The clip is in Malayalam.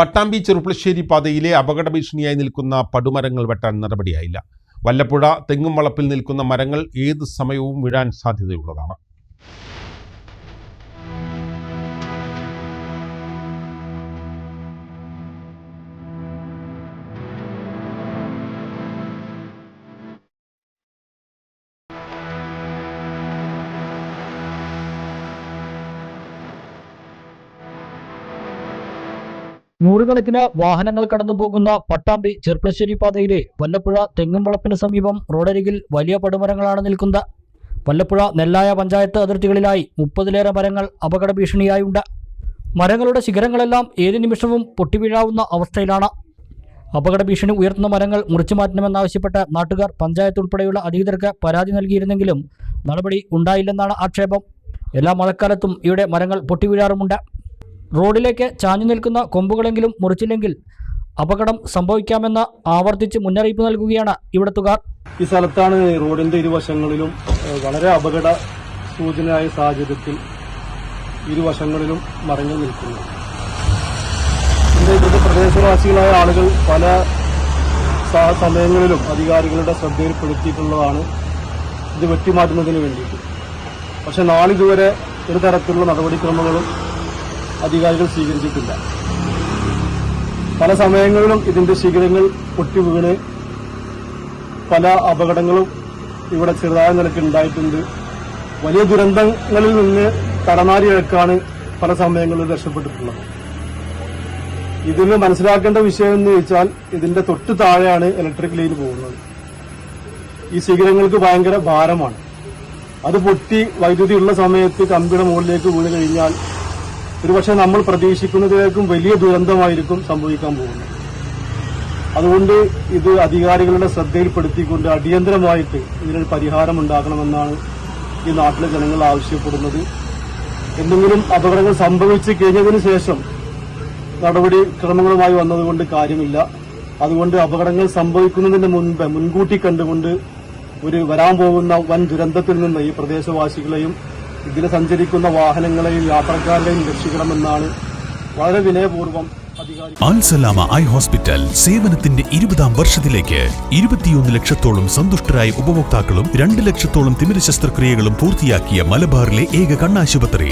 പട്ടാമ്പി ചെറുപ്പളശ്ശേരി പാതയിലെ അപകട ഭീഷണിയായി നിൽക്കുന്ന പടുമരങ്ങൾ വെട്ടാൻ നടപടിയായില്ല. വല്ലപ്പുഴ തെങ്ങും വളപ്പിൽ നിൽക്കുന്ന മരങ്ങൾ ഏത് സമയവും വീഴാൻ സാധ്യതയുള്ളതാണ്. നൂറുകണക്കിന് വാഹനങ്ങൾ കടന്നു പോകുന്ന പട്ടാമ്പി ചെർപ്പശ്ശേരി പാതയിലെ വല്ലപ്പുഴ തെങ്ങുംവളപ്പിന് സമീപം റോഡരികിൽ വലിയ പടുമരങ്ങളാണ് നിൽക്കുന്നത്. വല്ലപ്പുഴ നെല്ലായ പഞ്ചായത്ത് അതിർത്തികളിലായി മുപ്പതിലേറെ മരങ്ങൾ അപകട ഭീഷണിയായുണ്ട് മരങ്ങളുടെ ശിഖരങ്ങളെല്ലാം ഏത് നിമിഷവും പൊട്ടിവീഴാവുന്ന അവസ്ഥയിലാണ്. അപകട ഭീഷണി ഉയർത്തുന്ന മരങ്ങൾ മുറിച്ചു മാറ്റണമെന്നാവശ്യപ്പെട്ട് നാട്ടുകാർ പഞ്ചായത്ത് ഉൾപ്പെടെയുള്ള അധികൃതർക്ക് പരാതി നൽകിയിരുന്നെങ്കിലും നടപടി ഉണ്ടായില്ലെന്നാണ് ആക്ഷേപം. എല്ലാ മഴക്കാലത്തും ഇവിടെ മരങ്ങൾ പൊട്ടിവീഴാറുമുണ്ട്. റോഡിലേക്ക് ചാഞ്ഞു നിൽക്കുന്ന കൊമ്പുകളെങ്കിലും മുറിച്ചില്ലെങ്കിൽ അപകടം സംഭവിക്കാമെന്ന് ആവർത്തിച്ച് മുന്നറിയിപ്പ് നൽകുകയാണ് ഇവിടത്തുകാർ ഈ സ്ഥലത്താണ് റോഡിന്റെ ഇരുവശങ്ങളിലും വളരെ അപകട സൂചനയായ സാഹചര്യത്തിൽ ഇരുവശങ്ങളിലും മറിഞ്ഞു നിൽക്കുന്നു ഇവിടുത്തെ പ്രദേശവാസികളായ ആളുകൾ പല സമയങ്ങളിലും അധികാരികളുടെ ശ്രദ്ധയിൽപ്പെടുത്തിയിട്ടുള്ളതാണ് ഇത് വെട്ടിമാറ്റുന്നതിന് വേണ്ടിയിട്ട്. പക്ഷെ നാളിതുവരെ ഒരു തരത്തിലുള്ള നടപടിക്രമങ്ങളും അധികാരികൾ സ്വീകരിച്ചിട്ടില്ല. പല സമയങ്ങളിലും ഇതിന്റെ ശിഖരങ്ങൾ പൊട്ടി പല അപകടങ്ങളും ഇവിടെ ചെറുതായ നിലയ്ക്ക് ഉണ്ടായിട്ടുണ്ട്. വലിയ ദുരന്തങ്ങളിൽ നിന്ന് തടനാരിഴക്കാണ് പല സമയങ്ങളിൽ രക്ഷപ്പെട്ടിട്ടുള്ളത്. ഇതിന് മനസ്സിലാക്കേണ്ട വിഷയം എന്ന് ചോദിച്ചാൽ ഇതിന്റെ തൊട്ട് താഴെയാണ് ഇലക്ട്രിക് ലൈൻ പോകുന്നത്. ഈ ശിഖരങ്ങൾക്ക് ഭയങ്കര ഭാരമാണ്. അത് പൊട്ടി വൈദ്യുതി ഉള്ള സമയത്ത് കമ്പിയുടെ മുകളിലേക്ക് വീണ് കഴിഞ്ഞാൽ ഒരുപക്ഷെ നമ്മൾ പ്രതീക്ഷിക്കുന്നതിലേക്കും വലിയ ദുരന്തമായിരിക്കും സംഭവിക്കാൻ പോകുന്നത്. അതുകൊണ്ട് ഇത് അധികാരികളുടെ ശ്രദ്ധയിൽപ്പെടുത്തിക്കൊണ്ട് അടിയന്തരമായിട്ട് ഇതിനൊരു പരിഹാരം ഉണ്ടാക്കണമെന്നാണ് ഈ നാട്ടിലെ ജനങ്ങൾ ആവശ്യപ്പെടുന്നത്. എന്തെങ്കിലും അപകടങ്ങൾ സംഭവിച്ചു കഴിഞ്ഞതിന് ശേഷം നടപടി ക്രമങ്ങളുമായി വന്നതുകൊണ്ട് കാര്യമില്ല. അതുകൊണ്ട് അപകടങ്ങൾ സംഭവിക്കുന്നതിന് മുൻപ് മുൻകൂട്ടി കണ്ടുകൊണ്ട് ഒരു വരാൻ പോകുന്ന വൻ ദുരന്തത്തിൽ നിന്ന് ഈ പ്രദേശവാസികളെയും ഇതിൽ സഞ്ചരിക്കുന്ന വാഹനങ്ങളെയും യാത്രക്കാരെയും രക്ഷിക്കണമെന്നാണ് വളരെ വിനയപൂർവം അൽസലാമ ഐ ഹോസ്പിറ്റൽ സേവനത്തിന്റെ ഇരുപതാം വർഷത്തിലേക്ക് ഇരുപത്തിയൊന്ന് ലക്ഷത്തോളം സന്തുഷ്ടരായ ഉപഭോക്താക്കളും രണ്ട് ലക്ഷത്തോളം തിമിര ശസ്ത്രക്രിയകളും പൂർത്തിയാക്കിയ മലബാറിലെ ഏക കണ്ണാശുപത്രി.